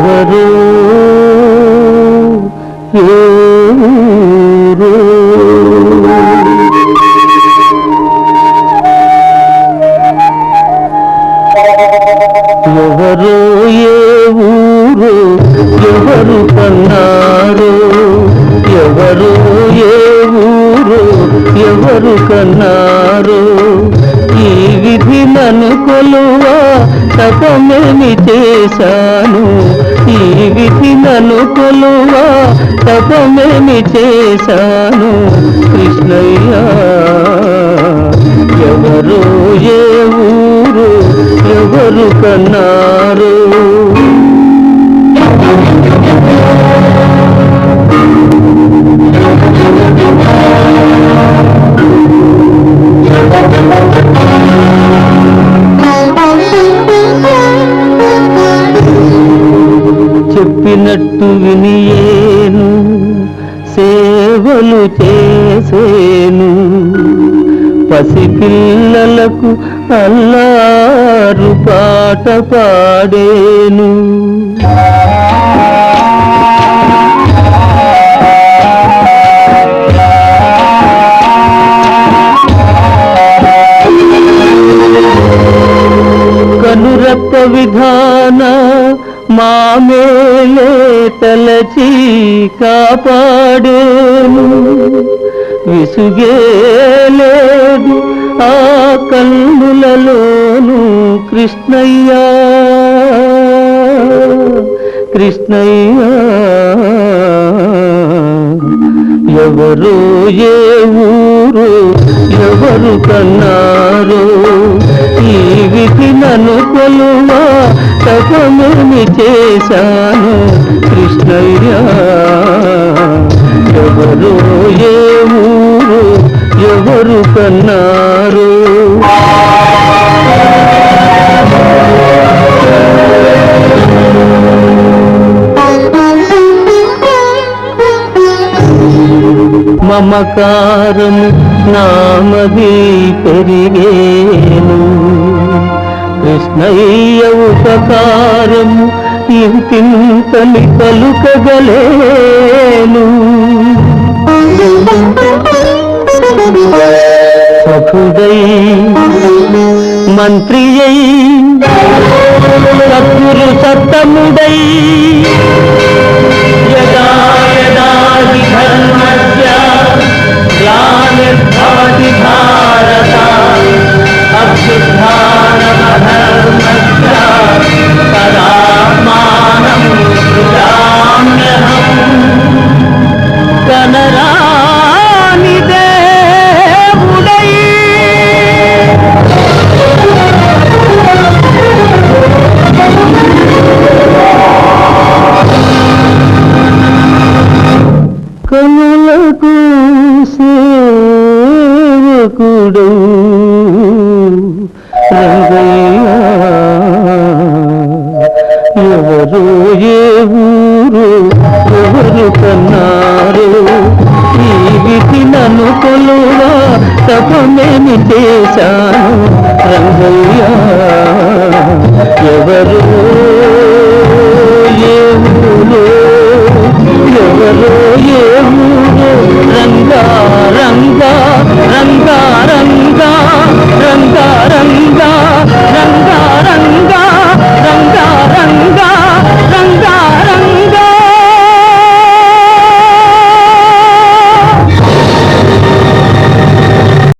ఎవరు ఎవరు? ఏ ఊరు? ఎవరు కన్నారు ఎవరు కన్నారు? ఈ విధి నన్ను కొలువ? తపమేమి చేశాను? ఈ విధి నన్ను కొలువ? తపమేమి చేశాను? కృష్ణయ్య ఎవరు ఏ ఊరు? ఎవరు కన్నారు? చెప్పినట్టు వినియేను సేవలు చేసేను. పసిపిల్లలకు అల్లారు పాట పాడేను. కనురప్ప విధానా మామేలే తలచి కాపాడేను. విసుగేలేదు ఆ కన్నులలోను కృష్ణయ్య. కృష్ణయ్య ఎవరు ఏ ఊరు ఎవరు కన్నారు ఈ విధి నన్ను కొలువా తపమేమి చేశాను కృష్ణయ్య. ఎవరు ఏ ఊరు ఎవరు కన్నారు. మమకారము నామది పెరిగేను కృష్ణయ్య ఉపకారము ఇంతింతని పలుకగలేను. సఖుడై మంత్రి అయి సత్పురు సత్తముడై సేవకుడు రంగయ్య ఎవరు ఏ ఊరు ఎవరు కన్నారు? ఈ విధి నన్ను కొలువా తపమేమి చేశాను? రంగయ్య ఎవరు